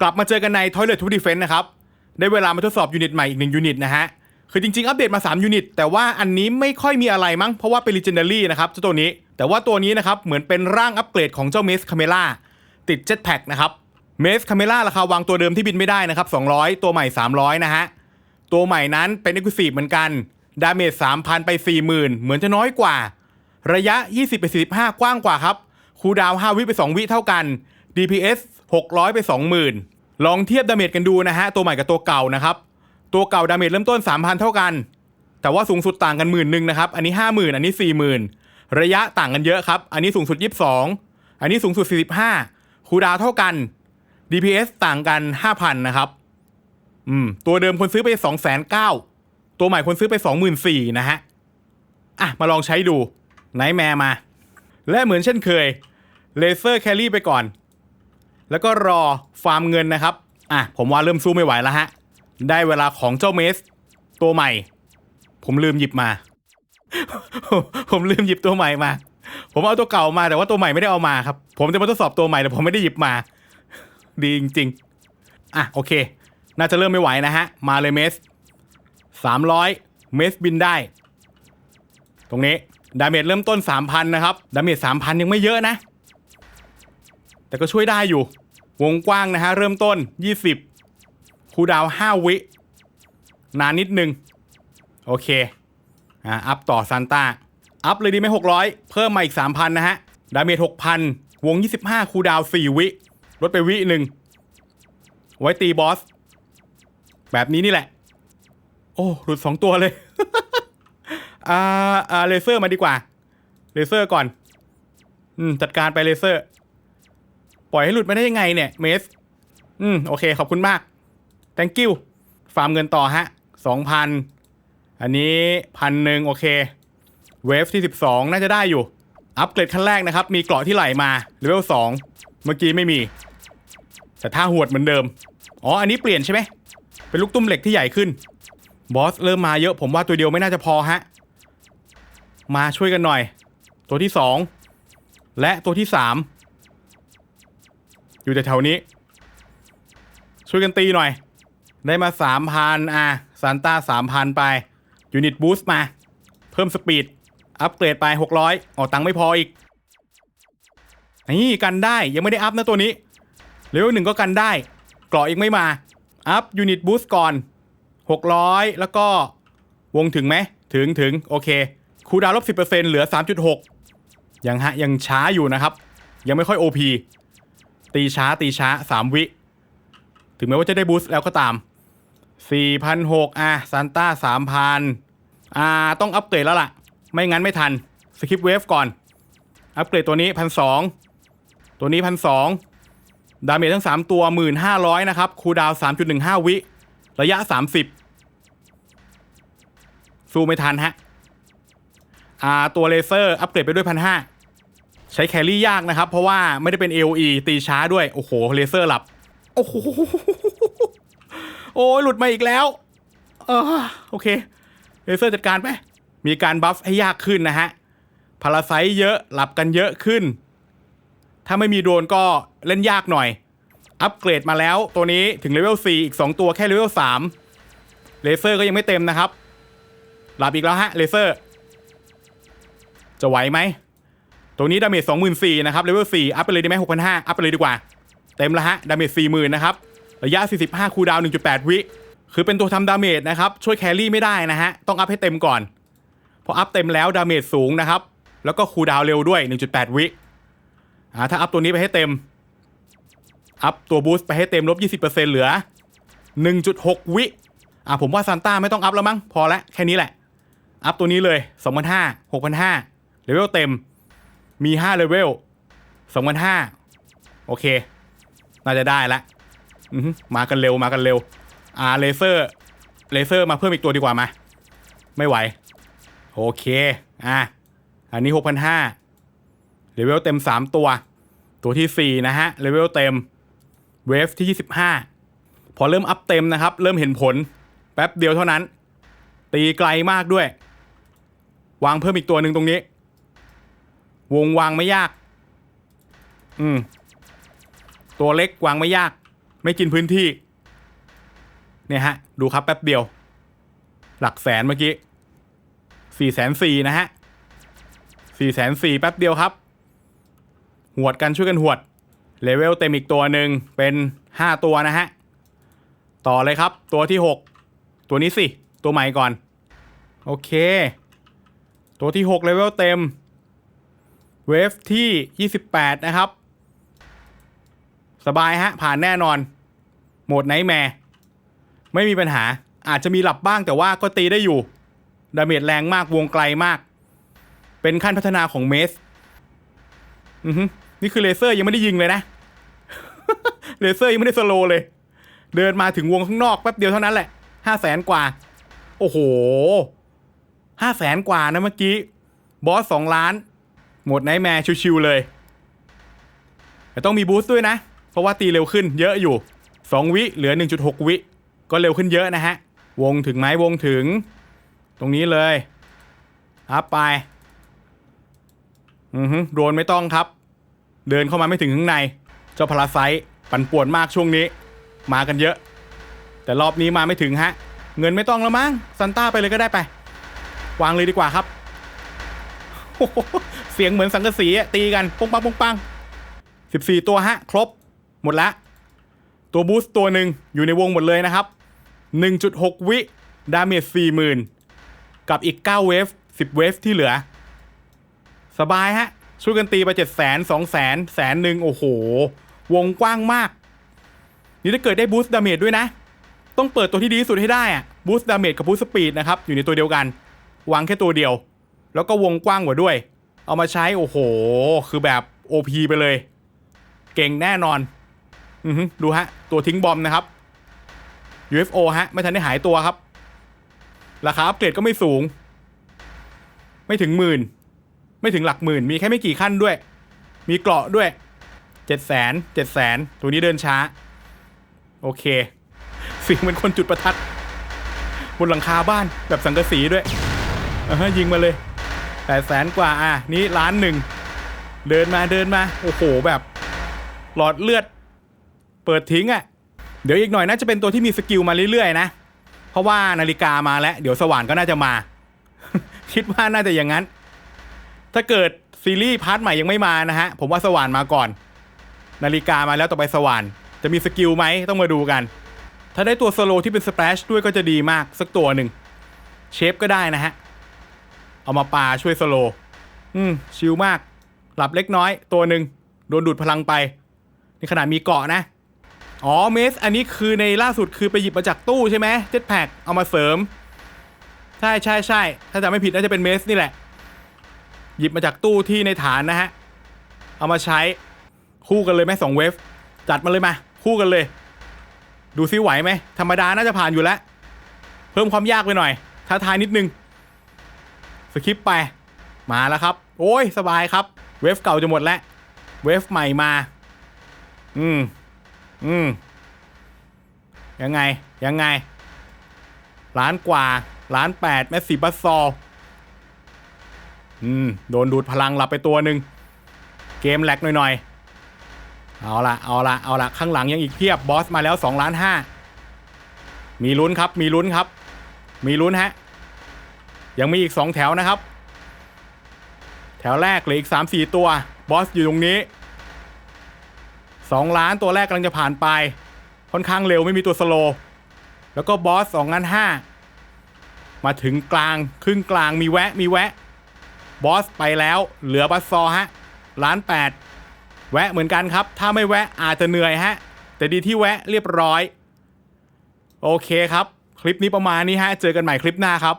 กลับมาเจอกันใน Toilet to Defense นะครับ ได้เวลามาทดสอบยูนิตใหม่อีกหนึ่งยูนิตนะฮะ คือจริงๆ อัปเดตมา 3 ยูนิต แต่ว่าอันนี้ไม่ค่อยมีอะไรมั้ง เพราะว่าเป็น Legendary นะครับเจ้าตัวนี้ แต่ว่าตัวนี้นะครับ เหมือนเป็นร่างอัปเกรดของเจ้า Maze Camera ติด Jetpack นะครับ Maze Camera ราคาวางตัวเดิมที่บินไม่ได้นะครับ 200 ตัวใหม่ 300 นะฮะ ตัวใหม่นั้นเป็น Exclusive เหมือนกัน ดาเมจ3,000 ไป 40,000 เหมือนจะน้อยกว่า ระยะ 20 ไป 45 กว้างกว่าครับ คูดาว 5 วิไป 2 วิเท่ากัน DPS 600 ไป 20,000 ลองเทียบดาเมจกันดูนะฮะ ตัวใหม่กับตัวเก่านะครับ ตัวเก่าดาเมจเริ่มต้น 3,000 เท่ากัน แต่ว่าสูงสุดต่างกันหมื่นหนึ่งนะครับ อันนี้ 50,000 อันนี้ 40,000 ระยะต่างกันเยอะครับ อันนี้สูงสุด 22 อันนี้สูงสุด 45คูดาวเท่ากัน DPS ต่างกัน 5,000 นะครับ อืม ตัวเดิมคนซื้อไป2,900 ตัวใหม่คนซื้อไป 24,000 นะฮะ อะ มาลองใช้ดูไนแมร์มา และเหมือนเช่นเคย เลเซอร์แครี่ไปก่อน แล้วก็รอฟาร์มเงินนะครับ อะ ผมว่าเริ่มสู้ไม่ไหวแล้วฮะ ได้เวลาของเจ้าเมส ตัวใหม่ ผมลืมหยิบมา ผมลืมหยิบตัวใหม่มา ผมเอาตัวเก่ามาแต่ว่าตัวใหม่ไม่ได้เอามาครับ ผมจะมาทดสอบตัวใหม่แต่ผมไม่ได้หยิบมา ดีจริงๆ อะโอเค น่าจะเริ่มไม่ไหวนะฮะ มาเลยเมส300เมสบินได้ ตรงนี้ดาเมจเริ่มต้น 3,000 นะครับ ดาเมจ3,000 ยังไม่เยอะนะ แต่ก็ช่วยได้อยู่ วงกว้างนะฮะ เริ่มต้น 20คูดาว 5 วิ นานนิดนึง โอเค อ่า อัพต่อซานต้า อัพเลยดีไหม600 เพิ่มมาอีก 3,000 นะฮะ ดาเมจ6,000 วง 25คูดาว 4 วิ ลดไปวิหนึ่ง ไว้ตีบอส แบบนี้นี่แหละ โอ้ หลุด 2 ตัวเลย อ่า อ่า เลเซอร์มาดีกว่า เลเซอร์ก่อน อืม จัดการไปเลเซอร์ ปล่อยให้หลุดมาได้ยังไงเนี่ยเมส อืม โอเค ขอบคุณมาก thank you ฟาร์มเงินต่อฮะสองพันอันนี้พันหนึ่งโอเค เวฟที่ 12 น่าจะได้อยู่ อัปเกรดขั้นแรกนะครับ มีเกราะที่ไหลมาเลเวล2เมื่อกี้ไม่มี แต่ท่าหวดเหมือนเดิม อ๋อ อันนี้เปลี่ยนใช่ไหม เป็นลูกตุ้มเหล็กที่ใหญ่ขึ้น บอสเริ่มมาเยอะผมว่าตัวเดียวไม่น่าจะพอฮะ มาช่วยกันหน่อย ตัวที่ 2 และตัวที่ 3 อยู่แถวๆนี้ ช่วยกันตีหน่อย ได้มา3,000อะซานต้า3,000ไป ยูนิตบูสต์มา เพิ่มสปีด อัปเกรดไป600อ๋อตังค์ไม่พออีก นี่กันได้ยังไม่ได้อัพนะตัวนี้เลเวลหนึ่งก็กันได้เกราะอีกไม่มา อัพยูนิตบูสต์ก่อน 600 แล้วก็วงถึงไหม ถึงถึงโอเค คูดาวน์ลบ 10%เหลือ 3.6 ยังฮะ ยังช้าอยู่นะครับ ยังไม่ค่อย OP ตีช้าตีช้า3วิ ถึงแม้ว่าจะได้บูสต์แล้วก็ตาม4,600อะซานต้า3,000อ่าต้องอัปเกรดแล้วล่ะ ไม่งั้นไม่ทัน สคิปเวฟก่อน อัปเกรดตัวนี้1,200ตัวนี้1,200ดาเมจทั้ง 3 ตัว 1,500 นะครับ คูดาวน์3.15 วิ ระยะ 30 สู้ไม่ทันฮะ อ่า ตัวเลเซอร์ อัปเกรดไปด้วย 1,500 ใช้แครี่ยากนะครับ เพราะว่าไม่ได้เป็น AOE ตีช้าด้วย โอ้โหเลเซอร์หลับ โอ้โหโอ้ยหลุดมาอีกแล้ว เออโอเคเลเซอร์จัดการไป มีการบัฟให้ยากขึ้นนะฮะพาราไซต์เยอะหลับกันเยอะขึ้น ถ้าไม่มีโดนก็เล่นยากหน่อย อัปเกรดมาแล้วตัวนี้ถึงเลเวล4อีก 2 ตัวแค่เลเวล3เลเซอร์ก็ยังไม่เต็มนะครับ หลับอีกแล้วฮะเลเซอร์ จะไหวไหม ตัวนี้ดาเมจ24,000นสี่นะครับเลเวล4อัพไปเลยได้ไหม6,500อัพไปเลยดีกว่า เต็มแล้วฮะดาเมจ40,000นนะครับระยะ 45 คูดาวน์1.8 วิ คือเป็นตัวทำดาเมจนะครับ ช่วยแครี่ไม่ได้นะฮะ ต้องอัพให้เต็มก่อน พออัพเต็มแล้วดาเมจสูงนะครับ แล้วก็คูดาวเร็วด้วย 1.8 วิอ่าถ้าอัพตัวนี้ไปให้เต็ม อัพตัวบูสต์ไปให้เต็มลบ 20%เหลือ 1.6 วิอ่าผมว่าซานต้าไม่ต้องอัพแล้วมั้ง พอละแค่นี้แหละ อัพตัวนี้เลย 2,500 6,500เลเวลเต็ม มี5เลเวล2,500โอเค น่าจะได้ละมากันเร็วมากันเร็ว อ่าเลเซอร์เลเซอร์มาเพิ่มอีกตัวดีกว่ามา ไม่ไหว โอเค อะ อันนี้6,500เลเวลเต็ม 3 ตัว ตัวที่ 4 นะฮะ เลเวลเต็ม เวฟที่ 25 พอเริ่มอัพเต็มนะครับ เริ่มเห็นผล แป๊บเดียวเท่านั้น ตีไกลมากด้วย วางเพิ่มอีกตัวหนึ่งตรงนี้ วงวางไม่ยาก อืม ตัวเล็กวางไม่ยาก ไม่กินพื้นที่ เนี่ยฮะ ดูครับแป๊บเดียว หลักแสนเมื่อกี้สี่แสนสี่นะฮะสี่แสนสี่แป๊บเดียวครับ หวดกันช่วยกันหวด เลเวลเต็มอีกตัวหนึ่งเป็นห้าตัวนะฮะ ต่อเลยครับ ตัวที่หก ตัวนี้สิ ตัวใหม่ก่อน โอเค ตัวที่หกเลเวลเต็ม เวฟที่ 28 นะครับ สบายฮะ ผ่านแน่นอน โหมดไนท์แมร์ไม่มีปัญหาอาจจะมีหลับบ้างแต่ว่าก็ตีได้อยู่ ดาเมจแรงมากวงไกลมาก เป็นขั้นพัฒนาของเมสอือฮึนี่คือเลเซอร์ยังไม่ได้ยิงเลยนะ เลเซอร์ยังไม่ได้สโลเลย เดินมาถึงวงข้างนอกแป๊บเดียวเท่านั้นแหละห้าแสนกว่า โอ้โหห้าแสนกว่านะเมื่อกี้ บอสสองล้าน หมดไนท์แมร์ชิวๆเลยแต่ต้องมีบูสต์ด้วยนะ เพราะว่าตีเร็วขึ้นเยอะอยู่ 2 วิเหลือ 1.6 วิ ก็เร็วขึ้นเยอะนะฮะ วงถึงไหมวงถึง ตรงนี้เลยอัพไป อือฮึโดนไม่ต้องครับ เดินเข้ามาไม่ถึงข้างใน เจ้าพาราไซปั่นป่วนมากช่วงนี้ มากันเยอะ แต่รอบนี้มาไม่ถึงฮะ เงินไม่ต้องแล้วมั้งซันต้าไปเลยก็ได้ไป วางเลยดีกว่าครับ เสียงเหมือนสังกะสีตีกันปุ้งปังปุ้งปังสิบสี่ตัวฮะ ครบ หมดละ ตัวบูสต์ตัวหนึ่งอยู่ในวงหมดเลยนะครับ1.6วิ ดาเมจ40,000กับอีก9เวฟ10เวฟที่เหลือ สบายฮะ ช่วยกันตีไป7 0 0 0 0 0 2 0 0 0 0แสนหนึ่งโอ้โห วงกว้างมาก นี่ถ้าเกิดได้บูสต์ดาเมจด้วยนะ ต้องเปิดตัวที่ดีสุดให้ได้อะบูสต์ดาเมจกับบูสต์สปีดนะครับ อยู่ในตัวเดียวกันวางแค่ตัวเดียว แล้วก็วงกว้างกว่าด้วย เอามาใช้โอ้โห คือแบบ OP ไปเลย เก่งแน่นอนอือดูฮะ ตัวทิ้งบอมนะครับ UFO ฮะ ไม่ทันได้หายตัวครับ ราคาอัปเกรดก็ไม่สูง ไม่ถึงหมื่น ไม่ถึงหลักหมื่น มีแค่ไม่กี่ขั้นด้วย มีเกราะด้วยเจ็ดแสนเจ็ดแสนตัวนี้เดินช้า โอเคสิงเหมือนคนจุดประทัด บนหลังคาบ้านแบบสังกะสีด้วยอ่าฮะยิงมาเลย แปดแสนกว่าอะนี้ล้านหนึ่งเดินมาเดินมาโอ้โหแบบ หลอดเลือด เปิดทิ้งอะ่ะ เดี๋ยวอีกหน่อยน่าจะเป็นตัวที่มีสกิลมาเรื่อยๆนะเพราะว่านาฬิกามาแล้ว เดี๋ยวสว่านก็น่าจะมา คิดว่าน่าจะอย่างนั้น ถ้าเกิดซีรีส์พาร์ทใหม่ยังไม่มานะฮะผมว่าสว่านมาก่อน นาฬิกามาแล้วต่อไปสว่านจะมีสกิลไหมต้องมาดูกัน ถ้าได้ตัวสโลที่เป็นสเปชด้วยก็จะดีมากสักตัวหนึ่งเชฟก็ได้นะฮะ เอามาปาช่วยสโล อืม ชิลมาก หลับเล็กน้อยตัวหนึ่งโดนดูดพลังไป นี่ขนาดมีเกาะนะ อ๋อ เมส อันนี้คือในล่าสุดคือไปหยิบมาจากตู้ใช่ไหมเจ็ตแพ็กเอามาเสริม ใช่ใช่ใช่ ถ้าจำไม่ผิดน่าจะเป็นเมสนี่แหละ หยิบมาจากตู้ที่ในฐานนะฮะ เอามาใช้คู่กันเลยไหมสองเวฟ จัดมาเลยมา คู่กันเลย ดูซิไหวไหม ธรรมดาน่าจะผ่านอยู่แล้ว เพิ่มความยากไปหน่อย ท้าทายนิดนึง สคิปไป มาแล้วครับ โอ้ยสบายครับ เวฟเก่าจะหมดแล้ว เวฟใหม่มา อืม อืม ยังไง ยังไง ล้านกว่า ล้านแปดแมสซี่บัสซออืม โดนดูดพลังหลับไปตัวหนึ่ง เกมแหลกหน่อยๆ เอาละเอาละเอาละข้างหลังยังอีกเพียบบอสมาแล้ว2ล้านห้ามีลุ้นครับ มีลุ้นครับ มีลุ้นฮะ ยังมีอีก 2 แถวนะครับ แถวแรกเหลืออีก 3 4 ตัว บอสอยู่ตรงนี้ 2 ล้านตัวแรกกำลังจะผ่านไป ค่อนข้างเร็วไม่มีตัวสโล แล้วก็บอส2ล้าน5มาถึงกลางครึ่งกลางมีแวะมีแวะ บอสไปแล้วเหลือบัสซอฮะล้านแปดแวะเหมือนกันครับ ถ้าไม่แวะอาจจะเหนื่อยฮะ แต่ดีที่แวะเรียบร้อย โอเคครับ คลิปนี้ประมาณนี้ฮะ เจอกันใหม่คลิปหน้าครับ